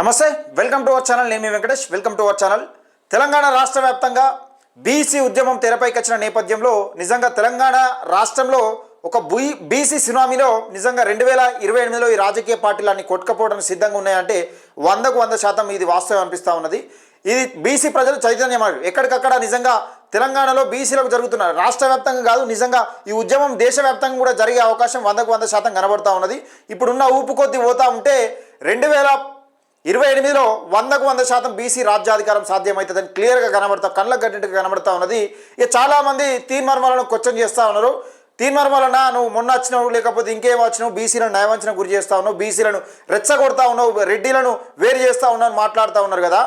నమస్తే welcome to our channel. నేను మీ Venkatesh. Welcome to our channel. Telangana రాష్ట్ర వ్యాప్తంగా బీసీ ఉద్యమం తెరపైకి వచ్చిన నేపథ్యంలో నిజంగా తెలంగాణ రాష్ట్రంలో ఒక బీ బీసీ సునామీలో నిజంగా రెండు వేల ఇరవై ఎనిమిదిలో ఈ రాజకీయ పార్టీలు అన్ని కొట్టుకపోవడానికి సిద్ధంగా ఉన్నాయంటే వందకు వంద శాతం ఇది వాస్తవం అనిపిస్తూ ఉన్నది. ఇది బీసీ ప్రజలు చైతన్యమారు ఎక్కడికక్కడ నిజంగా తెలంగాణలో బీసీలకు జరుగుతున్న రాష్ట్ర వ్యాప్తంగా కాదు నిజంగా ఈ ఉద్యమం దేశవ్యాప్తంగా కూడా జరిగే అవకాశం వందకు వంద శాతం కనబడుతూ ఉన్నది. ఇప్పుడున్న ఊపు కొద్ది పోతా ఉంటే రెండు వేల ఇరవై ఎనిమిదిలో వందకు వంద శాతం బీసీ రాజ్యాధికారం సాధ్యమవుతుందని క్లియర్గా కనబడతా కళ్ళ గడ్డట్టుగా కనబడతా ఉన్నది. ఇక చాలామంది తీర్మర్మాలను క్వశ్చన్ చేస్తూ ఉన్నారు. తీర్మార్మాలన నువ్వు మొన్న వచ్చినావు లేకపోతే ఇంకేం వచ్చినావు బీసీలను న్యాయవంచన గురి చేస్తా ఉన్నావు బీసీలను రెచ్చగొడతా ఉన్నావు రెడ్డిలను వేరు చేస్తా ఉన్నావు అని మాట్లాడుతూ ఉన్నారు కదా.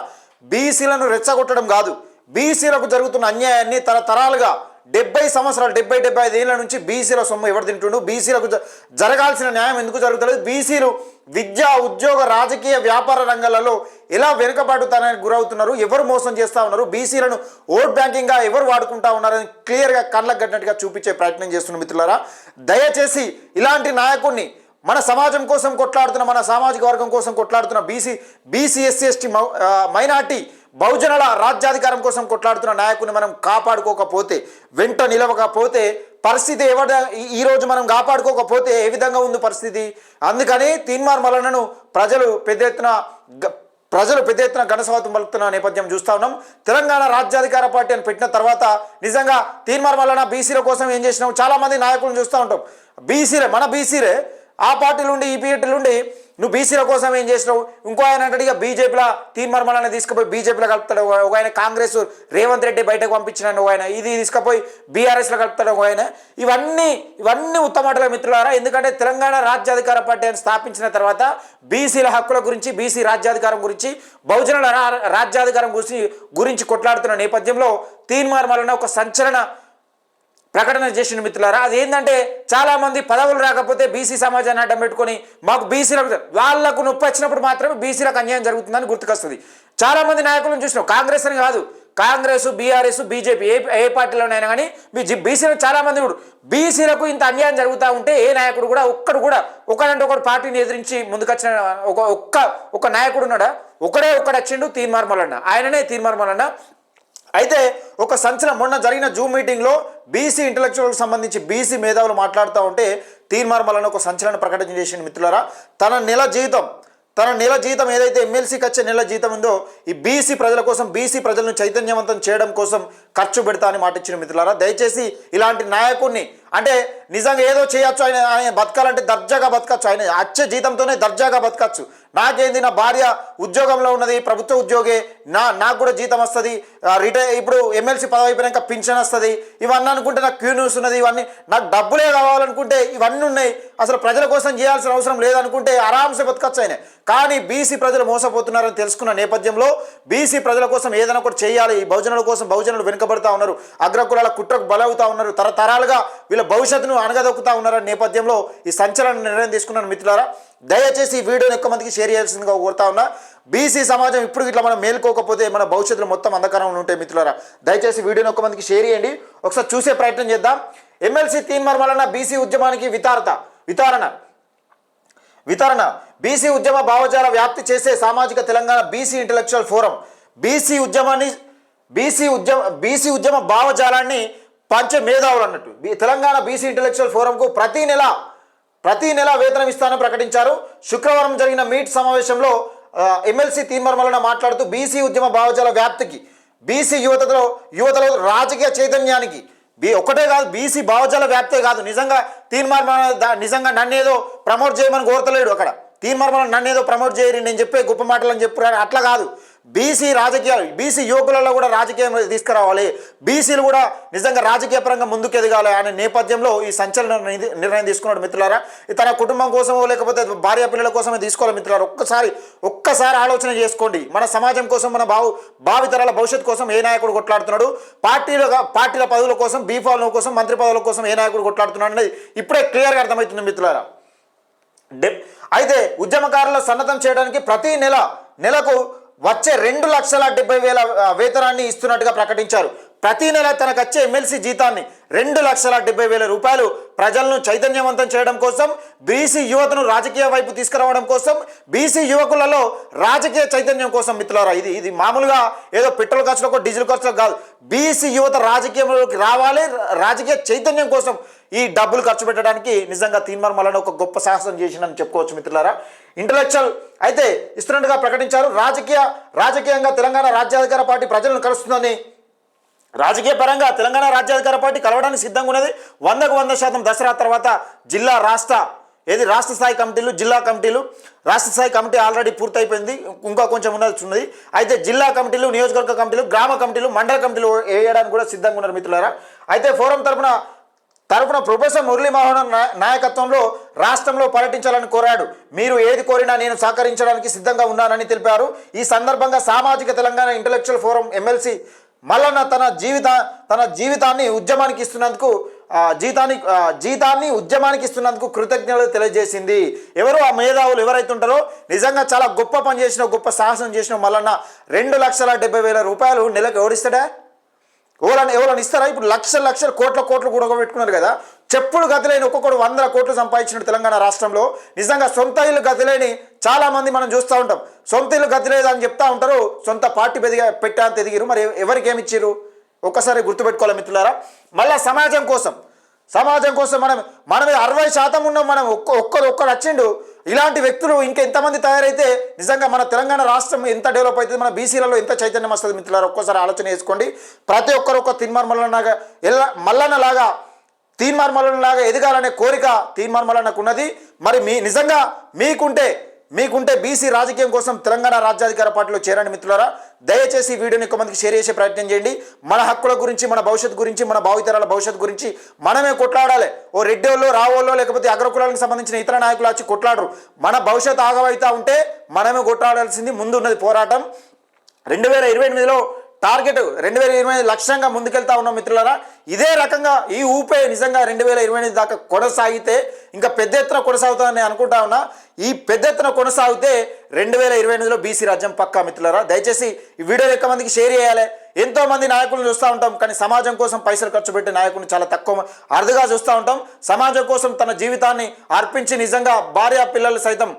బీసీలను రెచ్చగొట్టడం కాదు. బీసీలకు జరుగుతున్న అన్యాయాన్ని తరతరాలుగా డెబ్బై సంవత్సరాలు డెబ్బై డెబ్బై ఐదు ఏళ్ళ నుంచి బీసీల సొమ్ము ఎవరు తింటుండు బీసీలకు జరగాల్సిన న్యాయం ఎందుకు జరుగుతలేదు? బీసీలు విద్య ఉద్యోగ రాజకీయ వ్యాపార రంగాలలో ఎలా వెనుకబాటుతానని గురవుతున్నారు? ఎవరు మోసం చేస్తూ ఉన్నారు? బీసీలను ఓట్ బ్యాంకింగ్గా ఎవరు వాడుకుంటా ఉన్నారని క్లియర్గా కళ్ళకు కట్టినట్టుగా చూపించే ప్రయత్నం చేస్తున్న మిత్రులారా దయచేసి ఇలాంటి నాయకుడిని మన సమాజం కోసం కొట్లాడుతున్న మన సామాజిక వర్గం కోసం కొట్లాడుతున్న BC BC SC ST minority బహుజనుల రాజ్యాధికారం కోసం కొట్లాడుతున్న నాయకుని మనం కాపాడుకోకపోతే వెంట నిలవకపోతే పరిస్థితి ఎవడ ఈ- మనం కాపాడుకోకపోతే ఏ విధంగా ఉంది పరిస్థితి? అందుకని తీన్మార్ మలనను ప్రజలు పెద్ద ఎత్తున గ- ప్రజలు పెద్ద ఎత్తున ఘనస్వాతం పలుకుతున్న నేపథ్యం చూస్తా ఉన్నాం. తెలంగాణ రాజ్యాధికార పార్టీ అని పెట్టిన తర్వాత నిజంగా తీర్మార్ వలన బీసీల కోసం ఏం చేసినాం చాలామంది నాయకులను చూస్తూ ఉంటాం. బీసీలే మన బీసీలే. ఆ పార్టీ నుండి ఈ పార్టీ నుండి నువ్వు బీసీల కోసం ఏం చేసినావు? ఇంకో ఆయన అంటాడు ఇక బీజేపీలో తీర్మార్మలని తీసుకుపోయి బీజేపీలో కలుపుతాడు. ఒక ఆయన కాంగ్రెస్ రేవంత్ రెడ్డి బయటకు పంపించిన ఒక ఆయన ఇది తీసుకుపోయి బీఆర్ఎస్లో కలుపుతాడు ఒక ఆయన. ఇవన్నీ ఇవన్నీ ఉత్తమాటల మిత్రులారా ఎందుకంటే తెలంగాణ రాజ్యాధికార పార్టీ అని స్థాపించిన తర్వాత బీసీల హక్కుల గురించి బీసీ రాజ్యాధికారం గురించి బహుజనుల రా- రాజ్యాధికారం గురించి గురించి కొట్లాడుతున్న నేపథ్యంలో తీర్మార్మలన ఒక సంచలన ప్రకటన చేసిన మిత్రులారా. అది ఏంటంటే చాలామంది పదవులు రాకపోతే బీసీ సమాజాన్ని అడ్డం పెట్టుకొని మాకు బీసీలకు వాళ్ళకు నొప్పి వచ్చినప్పుడు మాత్రమే బీసీలకు అన్యాయం జరుగుతుందని గుర్తుకొస్తుంది. చాలా మంది నాయకులను చూసినాం. కాంగ్రెస్ అని కాదు. కాంగ్రెస్ బీఆర్ఎస్ బీజేపీ ఏ ఏ పార్టీలోనైనా కానీ మీ బీసీలకు చాలామంది కూడా బీసీలకు ఇంత అన్యాయం జరుగుతూ ఉంటే ఏ నాయకుడు కూడా ఒక్కడు కూడా ఒకడంటే ఒకడు పార్టీని ఎదిరించి ముందుకొచ్చిన ఒక ఒక్క ఒక నాయకుడు ఉన్నాడా? ఒకడే ఒక్కడు వచ్చిండు తీర్మార్మలన్న. ఆయననే తీర్మార్మలన్న. అయితే ఒక సంచలనం మొన్న జరిగిన జూమ్ మీటింగ్లో బీసీ ఇంటలెక్చువల్కి సంబంధించి బీసీ మేధావులు మాట్లాడుతూ ఉంటే తీర్మార్మలను ఒక సంచలన ప్రకటన చేసిన మిత్రులరా. తన నెల జీతం తన నెల జీతం ఏదైతే ఎమ్మెల్సీకి వచ్చే నెల జీతం ఉందో ఈ బీసీ ప్రజల కోసం బీసీ ప్రజలను చైతన్యవంతం చేయడం కోసం ఖర్చు పెడతా అని మాట ఇచ్చిన మిత్రులారా. దయచేసి ఇలాంటి నాయకుడిని అంటే నిజంగా ఏదో చేయొచ్చు ఆయన ఆయన బతకాలంటే దర్జాగా బతకచ్చు. ఆయన వచ్చే జీతంతోనే దర్జాగా బతకచ్చు. నాకేంది నా భార్య ఉద్యోగంలో ఉన్నది ప్రభుత్వ ఉద్యోగే నా నాకు కూడా జీతం వస్తుంది రిటైర్ ఇప్పుడు ఎమ్మెల్సీ పదవి అయిపోయాక పింఛన్ వస్తుంది ఇవన్నీ అనుకుంటే నాకు క్యూ న్యూస్ ఉన్నది ఇవన్నీ నాకు డబ్బులే కావాలనుకుంటే ఇవన్నీ ఉన్నాయి. అసలు ప్రజల కోసం చేయాల్సిన అవసరం లేదనుకుంటే ఆరామ్సే బతకచ్చు ఆయన. కానీ బీసీ ప్రజలు మోసపోతున్నారని తెలుసుకున్న నేపథ్యంలో బీసీ ప్రజల కోసం ఏదైనా ఒకటి చేయాలి. ఈ బహుజనుల కోసం బహుజనులు వెనుకబడతా ఉన్నారు. అగ్రకులాల కుట్రకు బలవుతా ఉన్నారు. తరతరాలుగా వీళ్ళ భవిష్యత్తును అనగదొక్కుతా ఉన్నారా నేపథ్యంలో ఈ సంచలన నిర్ణయం తీసుకున్న మిత్రులారా. దయచేసి ఈ వీడియోని ఎక్కువ మందికి షేర్ చేయాల్సిందిగా కోరుతా ఉన్నా. బీసీ సమాజం ఇప్పుడు ఇట్లా మనం మేల్కోకపోతే మన భవిష్యత్తులో మొత్తం అంధకారంలో ఉంటాయి మిత్రులారా. దయచేసి వీడియోని ఎక్కువ మందికి షేర్ చేయండి. ఒకసారి చూసే ప్రయత్నం చేద్దాం. ఎమ్మెల్సీ తీన్మర్ వలన బీసీ ఉద్యమానికి వితారత వితారణ. వితరణ. బీసీ ఉద్యమ భావజాల వ్యాప్తి చేసే సామాజిక Telangana BC intellectual forum. BC ఉద్యమాన్ని బీసీ ఉద్యమ బీసీ ఉద్యమ భావజాలాన్ని పంచ మేధావులు అన్నట్టు తెలంగాణ బీసీ ఇంటలెక్చువల్ ఫోరంకు ప్రతి నెల ప్రతి నెల వేతనం ఇస్తానని ప్రకటించారు. శుక్రవారం జరిగిన మీట్ సమావేశంలో ఎమ్మెల్సీ తీన్మర్మలన మాట్లాడుతూ బీసీ ఉద్యమ భావజాల వ్యాప్తికి బీసీ యువతలో యువతలో రాజకీయ చైతన్యానికి బీ ఒకటే కాదు బీసీ భావజాల వ్యాప్తే కాదు. నిజంగా తీర్మార్మల నిజంగా నన్నేదో ప్రమోట్ చేయమని కోరతలేడు అక్కడ. తీర్మార్మల నన్నేదో ప్రమోట్ చేయరు నేను చెప్పే గొప్ప మాటలు అని చెప్పారు అట్లా కాదు. బీసీ రాజకీయాలు బీసీ యువకులలో కూడా రాజకీయం తీసుకురావాలి. బీసీలు కూడా నిజంగా రాజకీయ పరంగా ముందుకు ఎదగాలి అనే నేపథ్యంలో ఈ సంచలన నిర్ణయం తీసుకున్నాడు మిత్రులారా. తన కుటుంబం కోసమో లేకపోతే భార్య పిల్లల కోసమే తీసుకోవాలి మిత్రులారా. ఒక్కసారి ఒక్కసారి ఆలోచన చేసుకోండి. మన సమాజం కోసం మన బావు భావితరాల భవిష్యత్తు కోసం ఏ నాయకుడు కొట్లాడుతున్నాడు? పార్టీలుగా పార్టీల పదవుల కోసం బీఫాల్ కోసం మంత్రి పదవుల కోసం ఏ నాయకుడు కొట్లాడుతున్నాడు అనేది ఇప్పుడే క్లియర్గా అర్థమవుతుంది మిత్రులారా. డె- అయితే ఉద్యమకారుల సన్నద్ధం చేయడానికి ప్రతి నెల నెలకు వచ్చే రెండు లక్షల డెబ్బై వేల వేతనాన్ని ఇస్తున్నట్టుగా ప్రకటించారు. ప్రతి నెల తనకు వచ్చే ఎమ్మెల్సీ జీతాన్ని రెండు లక్షల డెబ్బై వేల రూపాయలు ప్రజలను చైతన్యవంతం చేయడం కోసం బీసీ యువతను రాజకీయ వైపు తీసుకురావడం కోసం బీసీ యువకులలో రాజకీయ చైతన్యం కోసం మిత్రులారా ఇది ఇది మామూలుగా ఏదో పెట్రోల్ ఖర్చులకు డీజిల్ ఖర్చులకు కాదు. బీసీ యువత రాజకీయంలోకి రావాలి రాజకీయ చైతన్యం కోసం ఈ డబ్బులు ఖర్చు పెట్టడానికి నిజంగా తీన్మార్ మల్లన్న ఒక గొప్ప సాహసం చేసిందని చెప్పుకోవచ్చు మిత్రులారా. ఇంటలెక్చువల్ అయితే ఇస్తున్నట్టుగా ప్రకటించారు. రాజకీయ రాజకీయంగా తెలంగాణ రాజ్యాధికార పార్టీ ప్రజలను కలుస్తుందని రాజకీయ పరంగా తెలంగాణ రాజ్యాధికార పార్టీ కలవడానికి సిద్ధంగా ఉన్నది వందకు వంద శాతం దసరా తర్వాత జిల్లా రాష్ట్ర ఏది? రాష్ట్ర స్థాయి కమిటీలు జిల్లా కమిటీలు. రాష్ట్ర స్థాయి కమిటీ ఆల్రెడీ పూర్తయిపోయింది. ఇంకా కొంచెం ఉన్నది ఉన్నది. అయితే జిల్లా కమిటీలు నియోజకవర్గ కమిటీలు గ్రామ కమిటీలు మండల కమిటీలు వేయడానికి కూడా సిద్ధంగా ఉన్నారు మిత్రులారా. అయితే ఫోరం తరపున తరపున ప్రొఫెసర్ మురళీమోహన్ నాయకత్వంలో రాష్ట్రంలో పర్యటించాలని కోరాడు. మీరు ఏది కోరినా నేను సహకరించడానికి సిద్ధంగా ఉన్నానని తెలిపారు. ఈ సందర్భంగా సామాజిక Telangana intellectual forum MLC Mallanna తన జీవిత తన జీవితాన్ని ఉద్యమానికి ఇస్తున్నందుకు జీతాన్ని జీతాన్ని ఉద్యమానికి ఇస్తున్నందుకు కృతజ్ఞతలు తెలియజేసింది. ఎవరు ఆ మేధావులు ఎవరైతే ఉంటారో నిజంగా చాలా గొప్ప పని చేసిన గొప్ప సాహసం చేసిన మల్లన్న రెండు లక్షల డెబ్బై వేల రూపాయలు నెలకు ఎవరిస్తాడా? ఎవరైనా ఎవరైనా ఇస్తారా? ఇప్పుడు లక్షల లక్షల కోట్ల కోట్లు కూడా పెట్టుకున్నారు కదా. చెప్పులు గతిలేని ఒక్కొక్కడు వందల కోట్లు సంపాదించిన తెలంగాణ రాష్ట్రంలో నిజంగా సొంత ఇల్లు గతిలేని చాలామంది మనం చూస్తూ ఉంటాం. సొంత ఇల్లు గతిలేదు అని చెప్తా ఉంటారు. సొంత పార్టీ పెదిగా పెట్టా ఎదిగిరు మరి ఎవరికి ఏమి ఇచ్చారు ఒక్కసారి గుర్తుపెట్టుకోవాలి మిత్రులారా? మళ్ళీ సమాజం కోసం. సమాజం కోసం మనం మన మీద అరవై శాతం ఉన్నాం మనం ఒక్క ఒక్కరు ఒక్కరు వచ్చిండు. ఇలాంటి వ్యక్తులు ఇంకా ఎంతమంది తయారైతే నిజంగా మన తెలంగాణ రాష్ట్రం ఎంత డెవలప్ అవుతుంది మన బీసీలలో ఎంత చైతన్యం వస్తుంది మిత్రులారా? ఒక్కసారి ఆలోచన చేసుకోండి. ప్రతి ఒక్కరు ఒక తిన్మార్ ఎల్ల మల్లన్నలాగా తీన్మార్ ఎదగాలనే కోరిక తీన్మార్ ఉన్నది మరి మీ నిజంగా మీకుంటే మీకుంటే బీసీ రాజకీయం కోసం తెలంగాణ రాజ్యాధికార పార్టీలో చేరండి మిత్రులారా దయచేసి వీడియోని ఎక్కువ మందికి షేర్ చేసే ప్రయత్నం చేయండి. మన హక్కుల గురించి మన భవిష్యత్తు గురించి మన భావితరాల భవిష్యత్తు గురించి మనమే కొట్లాడాలి. ఓ రెడ్డోళ్ళు రావోళ్ళు లేకపోతే అగ్రకులాలకు సంబంధించిన ఇతర నాయకులు వచ్చి కొట్లాడరు. మన భవిష్యత్తు ఆగవైతా ఉంటే మనమే కొట్లాడాల్సింది ముందు ఉన్నది పోరాటం. రెండు వేల ఇరవై ఎనిమిదిలో టార్గెట్ రెండు వేల ఇరవై ఐదు లక్ష్యంగా ముందుకెళ్తా ఉన్నాం మిత్రులరా. ఇదే రకంగా ఈ ఊపే నిజంగా రెండు వేల ఇరవై ఐదు దాకా కొనసాగితే ఇంకా పెద్ద ఎత్తున కొనసాగుతుందని నేను అనుకుంటా ఉన్నా. ఈ పెద్ద ఎత్తున కొనసాగితే రెండు వేల ఇరవై ఎనిమిదిలో బీసీ రాజ్యం పక్కా మిత్రులరా. దయచేసి ఈ వీడియో ఎక్కువ మందికి షేర్ చేయాలి. ఎంతో మంది నాయకులను చూస్తూ ఉంటాం కానీ సమాజం కోసం పైసలు ఖర్చు పెట్టే నాయకుని చాలా తక్కువ అరుదుగా చూస్తూ ఉంటాం. సమాజం కోసం తన జీవితాన్ని అర్పించి నిజంగా భార్య పిల్లలు సైతం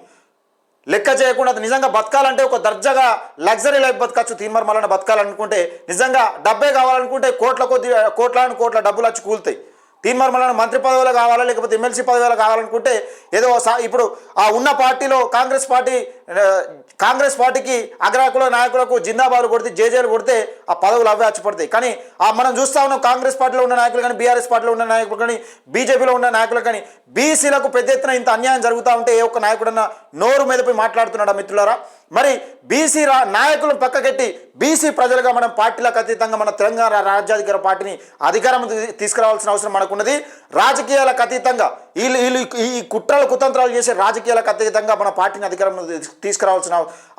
లెక్క చేయకుండా నిజంగా బతకాలంటే ఒక దర్జాగా లగ్జరీ లైఫ్ బతకచ్చు. తీమర్మలన బతకాలనుకుంటే నిజంగా డబ్బే కావాలనుకుంటే కోట్ల కొద్ది కోట్లాను కోట్ల డబ్బులు వచ్చి కూలుతాయి. తీన్మార్ మళ్ళీ మంత్రి పదవులు కావాలా లేకపోతే ఎమ్మెల్సీ పదవులు కావాలనుకుంటే ఏదో ఇప్పుడు ఆ ఉన్న పార్టీలో కాంగ్రెస్ పార్టీ కాంగ్రెస్ పార్టీకి అగ్రాకుల నాయకులకు జిందాబాద్ కొడితే జేజేలు కొడితే ఆ పదవులు అవే అచ్చిపడతాయి. కానీ ఆ మనం చూస్తా ఉన్నాం కాంగ్రెస్ పార్టీలో ఉన్న నాయకులు కానీ బీఆర్ఎస్ పార్టీలో ఉన్న నాయకులు కానీ బీజేపీలో ఉన్న నాయకులు కానీ బీసీలకు పెద్ద ఎత్తున ఇంత అన్యాయం జరుగుతూ ఉంటే ఏ ఒక్క నాయకుడన్నా నోరు మీద పోయి మాట్లాడుతున్నాడా మిత్రులారా? మరి బీసీ రా నాయకులను పక్కకెట్టి బీసీ ప్రజలుగా మనం పార్టీలకు అతీతంగా మన తెలంగాణ రాజ్యాధికార పార్టీని అధికారం తీసుకురావాల్సిన అవసరం మనకున్నది. రాజకీయాలకు అతీతంగా వీళ్ళు వీళ్ళు ఈ కుట్రలు కుతంత్రాలు చేసే రాజకీయాలకు అతీతంగా మన పార్టీని అధికారం తీసుకురావాల్సిన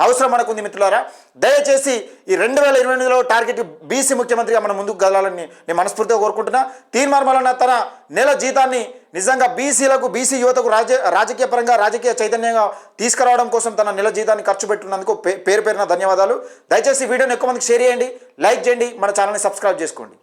అవసరం మనకుంది మిత్రులారా. దయచేసి ఈ రెండు వేల ఇరవై ఎనిమిదిలో టార్గెట్ బీసీ ముఖ్యమంత్రిగా మనం ముందుకు కదలాలని నేను మనస్ఫూర్తిగా కోరుకుంటున్నా. తీర్మార్మలన్న తన నెల జీతాన్ని నిజంగా బీసీలకు బీసీ యువతకు రాజ రాజకీయ పరంగా రాజకీయ చైతన్యంగా తీసుకురావడం కోసం తన నెల జీతాన్ని ఖర్చు పెట్టినందుకు పే- పేరు పేరున ధన్యవాదాలు. దయచేసి వీడియోని ఎక్కువ మందికి షేర్ చేయండి లైక్ చేయండి మన ఛానల్ని సబ్స్క్రైబ్ చేసుకోండి.